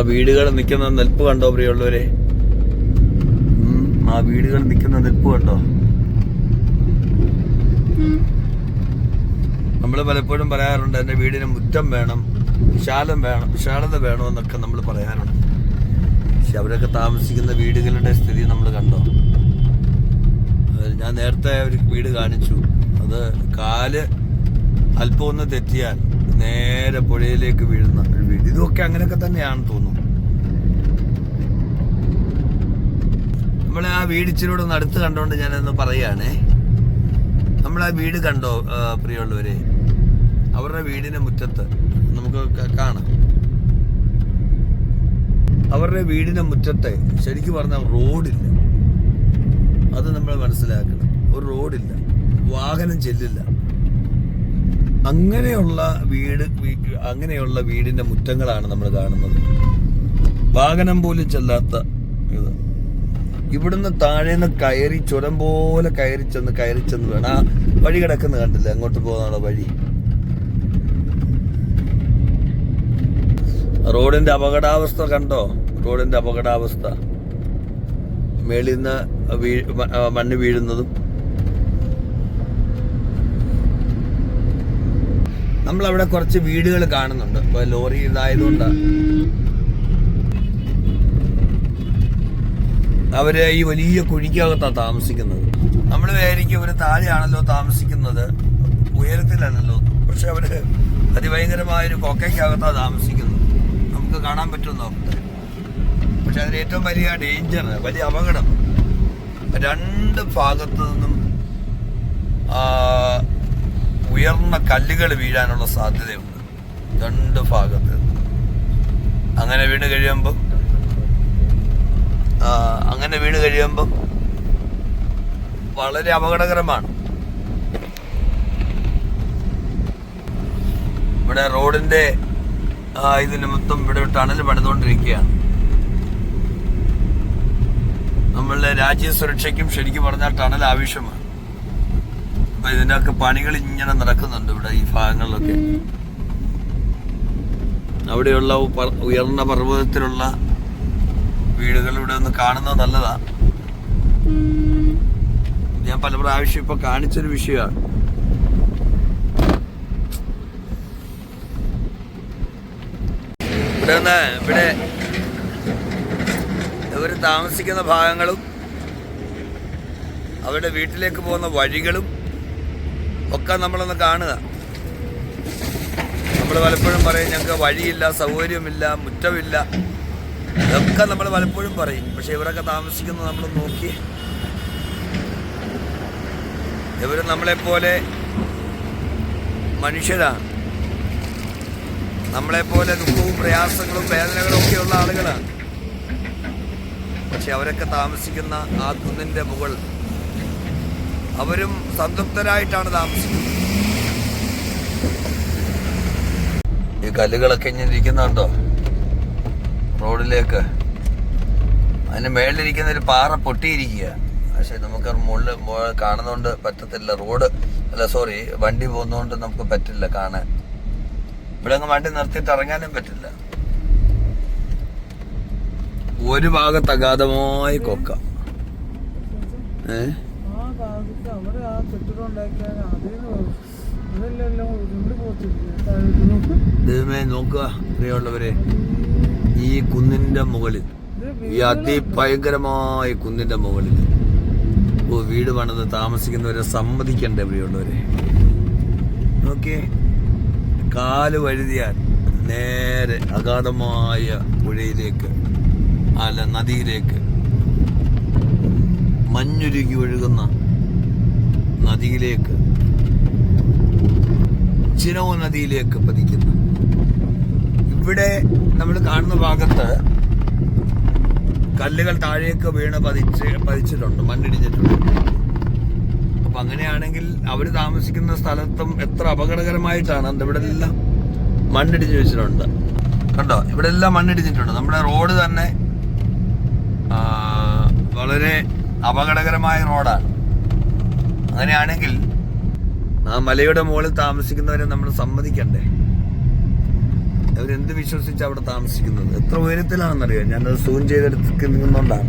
ആ വീടുകൾ നിൽക്കുന്ന നിൽപ്പ് കണ്ടോ പ്രിയമുള്ളവരെ? ആ വീടുകൾ നിൽക്കുന്ന നിൽപ്പ് കണ്ടോ? നമ്മൾ പലപ്പോഴും പറയാറുണ്ട് എന്റെ വീടിന് മുറ്റം വേണം വിശാലം വേണം വിശാലത വേണമെന്നൊക്കെ നമ്മൾ പറയാറുണ്ട്. പക്ഷെ അവരൊക്കെ താമസിക്കുന്ന വീടുകളുടെ സ്ഥിതി നമ്മൾ കണ്ടോ? ഞാൻ നേരത്തെ ഒരു വീട് കാണിച്ചു. അത് കാൽ അല്പമൊന്ന് തെറ്റിയാൽ നേരെ പുഴയിലേക്ക് വീഴുന്ന വീട് അങ്ങനെയൊക്കെ തന്നെയാണെന്ന് തോന്നുന്നു. നമ്മളെ ആ വീട് നടുത്ത് കണ്ടോണ്ട് ഞാനൊന്ന് പറയുകയാണേ. നമ്മളാ വീട് കണ്ടോ പ്രിയമുള്ളവരെ? അവരുടെ വീടിന്റെ മുറ്റത്ത്. നമുക്ക് കാണാം. അവരുടെ വീടിന്റെ മുറ്റത്തെ ശരിക്കും പറഞ്ഞാൽ റോഡില്ല. അത് നമ്മൾ മനസ്സിലാക്കണം. ഒരു റോഡില്ല. വാഹനം ചെല്ലില്ല. അങ്ങനെയുള്ള വീട് അങ്ങനെയുള്ള വീടിന്റെ മുറ്റങ്ങളാണ് നമ്മൾ കാണുന്നത്. വാഹനം പോലും ചെല്ലാത്ത ഇത്. ഇവിടുന്ന് താഴേന്ന് കയറി ചുരം പോലെ കയറി ചെന്ന് കയറി ചെന്ന് വേണം. ആ വഴി കിടക്കുന്ന കണ്ടില്ലേ? അങ്ങോട്ട് പോകുന്ന വഴി. റോഡിന്റെ അപകടാവസ്ഥ കണ്ടോ? റോഡിന്റെ അപകടാവസ്ഥ. മേളിൽ നിന്ന് മണ്ണ് വീഴുന്നതും നമ്മളവിടെ കുറച്ച് വീടുകൾ കാണുന്നുണ്ട്. ഇപ്പൊ ലോറി ഇതായതുകൊണ്ട്. അവർ ഈ വലിയ കുഴിക്കകത്താണ് താമസിക്കുന്നത്. നമ്മൾ വിചാരിക്കും ഒരു താഴെയാണല്ലോ താമസിക്കുന്നത്. ഉയരത്തിലാണല്ലോ. പക്ഷെ അവർ അതിഭയങ്കരമായൊരു കൊക്കയ്ക്കകത്താണ് താമസിക്കുന്നത്. നമുക്ക് കാണാൻ പറ്റും പക്ഷെ അതിന് ഏറ്റവും വലിയ ഡേഞ്ചർ വലിയ അപകടം. രണ്ട് ഭാഗത്തു നിന്നും ഉയർന്ന കല്ലുകൾ വീഴാനുള്ള സാധ്യതയുണ്ട്. രണ്ട് ഭാഗത്ത്. അങ്ങനെ വീണ് കഴിയുമ്പം അങ്ങനെ വീണ് കഴിയുമ്പം വളരെ അപകടകരമാണ്. ഇവിടെ റോഡിന്റെ ഇത് നിമിത്തം ഇവിടെ ടണൽ പണിതുകൊണ്ടിരിക്കുകയാണ്. നമ്മളുടെ രാജ്യ സുരക്ഷയ്ക്കും ശരിക്കും പറഞ്ഞാൽ ടണൽ ആവശ്യമാണ്. അപ്പൊ ഇതിന്റെയൊക്കെ പണികൾ ഇങ്ങനെ നടക്കുന്നുണ്ട് ഇവിടെ ഈ ഭാഗങ്ങളിലൊക്കെ. അവിടെയുള്ള ഉയർന്ന പർവതത്തിലുള്ള വീടുകൾ ഇവിടെ ഒന്ന് കാണുന്നത് നല്ലതാ. ഞാൻ പല പ്രാവശ്യം ഇപ്പൊ കാണിച്ചൊരു വിഷയമാണ്. ഇവിടെ നിന്ന് ഇവിടെ ഇവർ താമസിക്കുന്ന ഭാഗങ്ങളും അവരുടെ വീട്ടിലേക്ക് പോകുന്ന വഴികളും ഒക്കെ നമ്മളൊന്ന് കാണുക. നമ്മൾ പലപ്പോഴും പറയും ഞങ്ങൾക്ക് വഴിയില്ല സൗകര്യമില്ല മുറ്റമില്ല. ഇതൊക്കെ നമ്മൾ പലപ്പോഴും പറയും. പക്ഷെ ഇവരൊക്കെ താമസിക്കുന്നത് നമ്മൾ നോക്കി. ഇവർ നമ്മളെപ്പോലെ മനുഷ്യരാണ്. നമ്മളെപ്പോലെ ദുഃഖവും പ്രയാസങ്ങളും വേദനകളും ഒക്കെയുള്ള ആളുകളാണ്. പക്ഷെ അവരൊക്കെ താമസിക്കുന്ന ആ കുന്നിന്റെ മുകൾ അവരും സംതൃപ്തരായിട്ടാണ് താമസിക്കുന്നത്. ഈ കല്ലുകളൊക്കെ ഇങ്ങനെ ഇരിക്കുന്നുണ്ടോ? റോഡിലേക്ക്. അതിന് മേളിലിരിക്കുന്ന ഒരു പാറ പൊട്ടിയിരിക്കുക. പക്ഷെ നമുക്ക് മുകളിൽ കാണുന്നോണ്ട് പറ്റത്തില്ല. റോഡ് അല്ല സോറി വണ്ടി പോകുന്നതുകൊണ്ട് നമുക്ക് പറ്റില്ല കാണാൻ. ഇവിടെ അങ്ങ് വണ്ടി നിർത്തിയിട്ട് ഇറങ്ങാനും പറ്റില്ല. ഒരു ഭാഗത്ത് അഗാധമായി കൊക്ക. ഏ? ആ ഭാഗത്ത് അവിടെ ആ കെട്ടിടം ഉണ്ടാക്കിയാൽ അതിന് അതെല്ലാം ഉരുണ്ട് ദൈവമേ നോക്കുക പ്രിയമുള്ളവരെ. ഈ കുന്നിന്റെ മുകളിൽ ഈ അതിഭയങ്കരമായ കുന്നിന്റെ മുകളിൽ. ഓ വീട് പണിത് താമസിക്കുന്നവരെ സമ്മതിക്കണ്ടേ പ്രിയമുള്ളവരെ? നോക്കിയേ കാൽ വഴുതിയാൽ നേരെ അഗാധമായ പുഴയിലേക്ക് അല്ല നദിയിലേക്ക് മഞ്ഞുരുകി ഒഴുകുന്ന നദിയിലേക്ക്. ചിനോ നദിയിലേക്ക് പതിക്കുന്നു. ഇവിടെ നമ്മൾ കാണുന്ന ഭാഗത്ത് കല്ലുകൾ താഴേക്ക് വീണ് പതിച്ച് പതിച്ചിട്ടുണ്ട് മണ്ണിടിഞ്ഞിട്ടുണ്ട്. അപ്പൊ അങ്ങനെയാണെങ്കിൽ അവർ താമസിക്കുന്ന സ്ഥലത്തും എത്ര അപകടകരമായിട്ടാണ് ഇവിടെ എല്ലാം മണ്ണിടിഞ്ഞ് വെച്ചിട്ടുണ്ട്. കണ്ടോ? ഇവിടെ എല്ലാം മണ്ണിടിഞ്ഞിട്ടുണ്ട്. നമ്മുടെ റോഡ് തന്നെ വളരെ അപകടകരമായ റോഡാണ്. അങ്ങനെയാണെങ്കിൽ ആ മലയുടെ മുകളിൽ താമസിക്കുന്നവരെ നമ്മൾ സമ്മതിക്കണ്ടേ? അവരെന്ത് വിശ്വസിച്ച് അവിടെ താമസിക്കുന്നത്? എത്ര ഉയരത്തിലാണെന്നറിയാം? ഞാനത് സൂം ചെയ്തെടുത്ത് നിന്നുകൊണ്ടാണ്